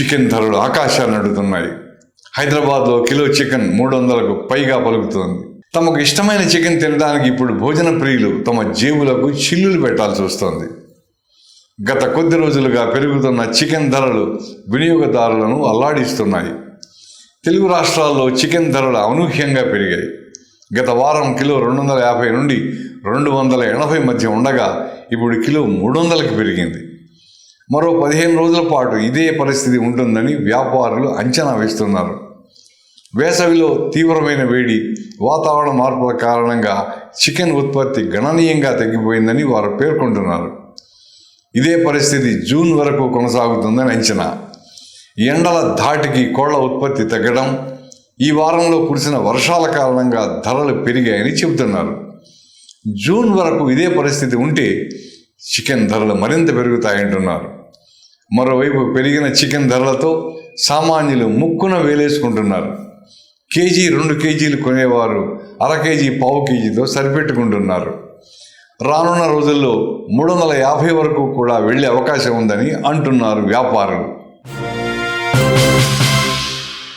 Chicken ధరలు ఆకాశాన్ని అడుగుతున్నాయి. హైదరాబాద్లో కిలో చికెన్ మూడు వందలకు పైగా పలుకుతోంది. తమకు ఇష్టమైన చికెన్ తినడానికి ఇప్పుడు భోజన ప్రియులు తమ జేబులకు చిల్లులు పెట్టాల్సి వస్తోంది. గత కొద్ది రోజులుగా పెరుగుతున్న చికెన్ ధరలు వినియోగదారులను అల్లాడిస్తున్నాయి. తెలుగు రాష్ట్రాల్లో చికెన్ ధరలు అనూహ్యంగా పెరిగాయి. గత వారం కిలో రెండు వందల యాభై నుండి రెండు వందల ఎనభై మధ్య ఉండగా ఇప్పుడు కిలో మూడు వందలకి పెరిగింది. మరో పదిహేను రోజుల పాటు ఇదే పరిస్థితి ఉంటుందని వ్యాపారులు అంచనా వేస్తున్నారు. వేసవిలో తీవ్రమైన వేడి వాతావరణ మార్పుల కారణంగా చికెన్ ఉత్పత్తి గణనీయంగా తగ్గిపోయిందని వారు పేర్కొంటున్నారు. ఇదే పరిస్థితి జూన్ వరకు కొనసాగుతుందని అంచనా. ఎండల ధాటికి కోళ్ళ ఉత్పత్తి తగ్గడం ఈ వారంలో కురిసిన వర్షాల కారణంగా ధరలు పెరిగాయని చెబుతున్నారు. జూన్ వరకు ఇదే పరిస్థితి ఉంటే చికెన్ ధరలు మరింత పెరుగుతాయంటున్నారు. మరోవైపు పెరిగిన చికెన్ ధరలతో సామాన్యులు ముక్కున వేలేసుకుంటున్నారు. కేజీ రెండు కేజీలు కొనేవారు అర కేజీ పావు కేజీతో సరిపెట్టుకుంటున్నారు. రానున్న రోజుల్లో మూడు వందల యాభై వరకు కూడా వెళ్ళే అవకాశం ఉందని అంటున్నారు వ్యాపారులు.